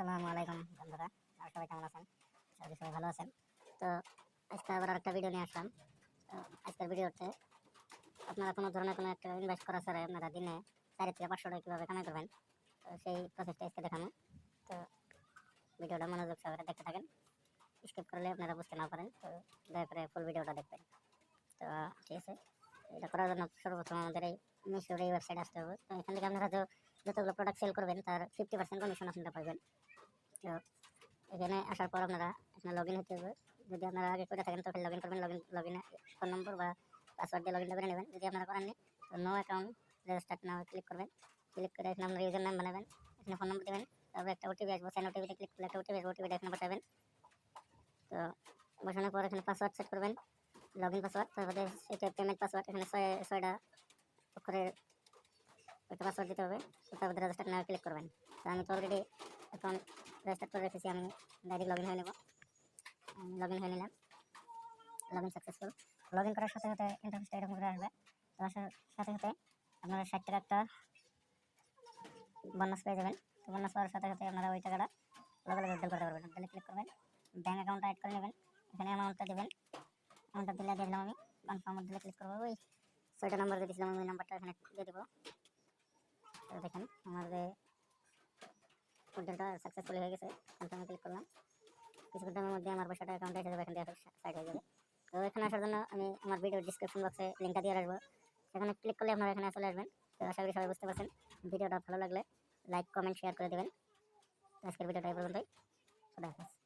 আসসালামু আলাইকুম বন্ধুরা। আর সবাই কেমন আছেন? সবাই সবাই ভালো আছেন। তো আজকে আবার একটা ভিডিও নিয়ে আসলাম। তো আজকের ভিডিওতে আপনারা কোনো ধরনের কোনো একটা ইনভেস্ট করা ছাড়াই আপনারা দিনে চারি থেকে পাঁচশো টাকা কীভাবে কামাই করবেন, তো সেই প্রসেসটা আজকে দেখানো তো ভিডিওটা মনোযোগ সহকারে দেখতে থাকেন। স্কিপ করলে আপনারা বুঝতে না পারেন, তো দয়া করে ফুল ভিডিওটা দেখবেন। তো ঠিক আছে, এটা করার জন্য সর্বপ্রথম আমাদের এই মিশোর এই ওয়েবসাইট আসতে হবে। তো এখান থেকে আপনারা যতগুলো প্রোডাক্ট সেল করবেন, তার ফিফটি পার্সেন্ট কমিশন আপনারা পাবেন তো এখানে আসার পর আপনারা এখানে লগ ইন হতে হবে। যদি আপনারা আগে করে থাকেন তো লগ ইন করবেন লগ ইন লগ ইনে ফোন নম্বর বা পাসওয়ার্ড দিয়ে লগ ইন করে নেবেন। যদি আপনারা করেননি তো no account register now click করবেন। ক্লিক করে এখানে আপনার ইউজার নাম বানাবেন এখানে ফোন নম্বর দেবেন, তারপরে একটা ওটিপি আসবে সেন ওটিপিতে ক্লিক করলে একটা ওটিপি আসবে ওটিপিটা এখানে বসাবেন তো বসানোর পর এখানে পাসওয়ার্ড সেট করবেন লগ ইন পাসওয়ার্ড তারপরে পেমেন্ট পাসওয়ার্ড এখানে ছয়, ছয়টা অক্ষরের একটা পাসওয়ার্ড দিতে হবে তারপরে রেজিস্টার নাও ক্লিক করবেন। তো আমি তো অলরেডি অ্যাকাউন্ট রেজিস্টার করে রেখেছি, আমি ডাইরেক্ট লগ ইন হয়ে নেব। লগ ইন হয়ে নিলাম। Log in successful log in করার সাথে সাথে ইন্টারফেসটা এরকম করে আসবে। তো আসার সাথে সাথে আপনারা ষাট একটা বোনাস পেয়ে যাবেন। তো বোনাস পাওয়ার সাথে সাথে আপনারা ওই টাকাটা লগে লগে উদ্ধার করতে পারবেন। উদ্ধারে ক্লিক করবেন ব্যাঙ্ক অ্যাকাউন্টটা অ্যাড করে নেবেন। এখানে অ্যামাউন্টটা দেবেন। অ্যামাউন্টটা দিলে দেখলাম আমি কনফার্ম দিলে ক্লিক করব। ওই ছয়টা নাম্বার দিয়ে দিয়েছিলাম ওই নাম্বারটা এখানে দিয়ে দেবো। তো দেখেন, আমাদের উইড্রোটা সাকসেসফুল হয়ে গেছে কনফার্মে ক্লিক করলাম। কিছুক্ষণ টাইমের মধ্যে আমার পয়সাটা অ্যাকাউন্টে এসে যাবে, এখান থেকে সাইড হয়ে যাবে। তো এখানে আসার জন্য আমি আমার ভিডিও ডিসক্রিপশন বক্সে লিঙ্কটা দিয়ে রাখব। সেখানে ক্লিক করলে আপনারা এখানে চলে আসবেন। তো আশা করি সবাই বুঝতে পারছেন। ভিডিওটা ভালো লাগলে লাইক কমেন্ট শেয়ার করে দেবেন। আজকের ভিডিওটা এই পর্যন্তই। খুদা হাফেজ।